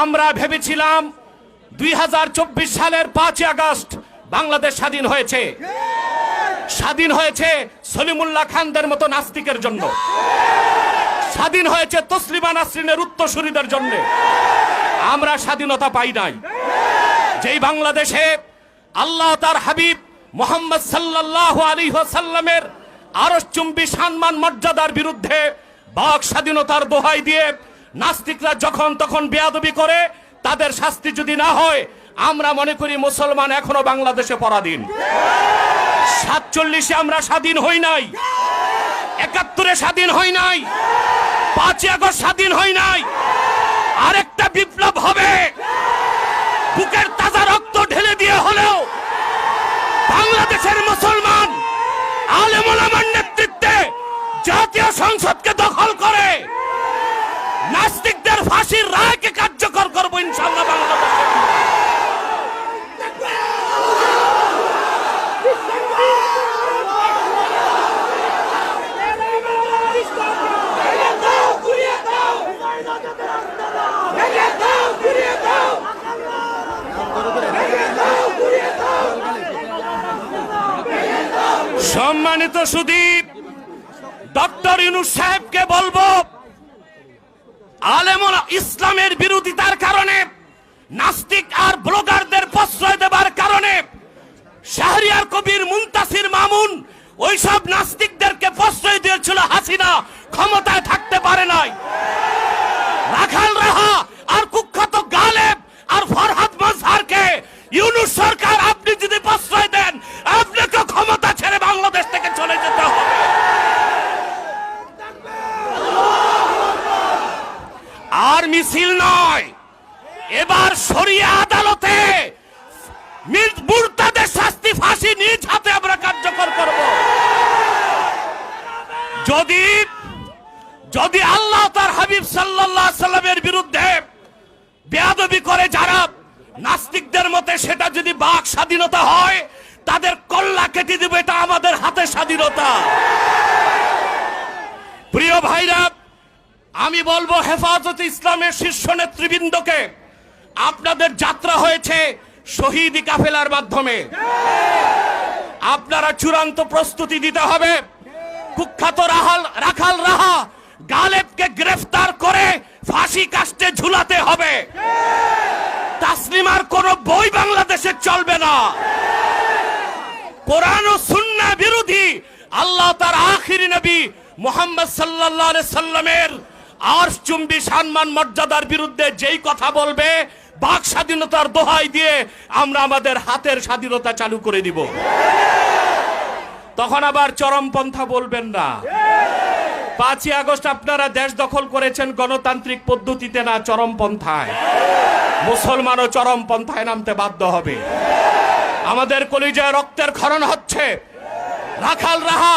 আমরা ভেবেছিলাম দুই হাজার চব্বিশ সালের পাঁচই আগস্ট বাংলাদেশ স্বাধীন হয়েছে। স্বাধীন হয়েছে সলিমুল্লাহ খানদের মতো নাস্তিকের জন্য। স্বাধীন হয়েছে তসলিমা নাসরিনের উত্তরসূরিদের জন্য। আমরা স্বাধীনতা পাই নাই। যেই বাংলাদেশে আল্লাহ তার হাবিব মোহাম্মদ সাল্লাল্লাহু আলাইহি ওয়াসাল্লামের আরশচুম্বী সম্মান মর্যাদার বিরুদ্ধে বাক স্বাধীনতার দোহাই দিয়ে নাস্তিকরা যখন তখন বেয়াদবি করে, তাদের শাস্তি যদি না হয়, আমরা মনে করি মুসলমান এখনও বাংলাদেশে পরাধীন। সাতচল্লিশে আমরা স্বাধীন হই নাই। একাত্তরে স্বাধীন হই নাই। পাঁচই আগস্ট স্বাধীন হই নাই। আরেকটা বিপ্লব হবে। বুকের তাজা রক্ত ঢেলে দিয়ে হলেও বাংলাদেশের মুসলমান আলেমুলামার নেতৃত্বে জাতীয় সংসদকে দখল করে নাস্তিকদের ফাঁসির রায়কে কার্যকর করব ইনশাল্লাহ বাংলাদেশে সম্মানিত সুদীপ, ডক্টর ইউনুস সাহেবকে বলব, আলেমুল ইসলামের বিরোধিতার কারণে, নাস্তিক আর ব্লগারদের প্রশ্রয় দেবার কারণে, শাহরিয়ার কবির মুন্তাসির মামুন ওইসব নাস্তিকদেরকে প্রশ্রয় দিয়েছিল হাসিনা ক্ষমতায় থাকতে পারে নাই রাখাল রাহা আর কুখ্যাত গালেব আর ফরহাদ মজহারকে ইউনুস সরকার আপনি যদি প্রশ্রয় দেন আপনাকে ক্ষমতা ছেড়ে বাংলাদেশ থেকে চলে যেতে হবে আর মিছিল নয়। এবার সরিয়া আদালতে মির- মুরতাদের শাস্তি, ফাঁসি নিজ হাতে আমরা কার্যকর করব। যদি যদি আল্লাহ তার হাবিব সাল্লামের বিরুদ্ধে বেয়াদবি করে, যারা নাস্তিকদের মতে সেটা যদি বাক স্বাধীনতা হয়, তাদের কল্লা কেটে দেবে, এটা আমাদের হাতে স্বাধীনতা। প্রিয় ভাইরা আমি বলব হেফাজত ইসলামের শীর্ষ নেতৃবৃন্দকে, আপনাদের যাত্রা হয়েছে শহীদ কাফেলার মাধ্যমে। আপনারা চূড়ান্ত প্রস্তুতি দিতে হবে। কুখ্যাত রাহাল, রাখাল রাহা গালেবকে গ্রেফতার করে ফাঁসি কাস্টে ঝুলাতে হবে। তাসলিমার কোন বই বাংলাদেশে চলবে না। কোরআন ও সুন্না বিরোধী আল্লাহ তার আখিরি নবী মোহাম্মদ আলাইহি সাল্লামের আরশ চুম্বি সম্মান মর্যাদার বিরুদ্ধে যেই কথা বলবে, বাক স্বাধীনতার দোহাই দিয়ে আমরা আমাদের হাতের স্বাধীনতা চালু করে দিব। তখন আবার চরমপন্থা বলবেন না। পাঁচই আগস্ট আপনারা দেশ দখল করেছেন গণতান্ত্রিক পদ্ধতিতে না চরমপন্থায়। মুসলমানও চরমপন্থায় নামতে বাধ্য হবে। আমাদের কলিজায় রক্তের ক্ষরণ হচ্ছে। রাখাল রাহা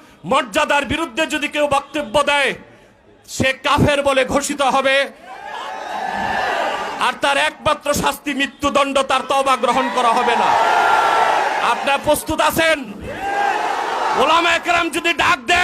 মর্যাদার বিরুদ্ধে যদি কেউ বক্তব্য দেয়, সে কাফের বলে ঘোষিত হবে। আর তার একমাত্র শাস্তি মৃত্যুদণ্ড, তার তবা গ্রহণ করা হবে না। আপনার প্রস্তুত আছেন? ওলামা একরাম যদি ডাক দেয়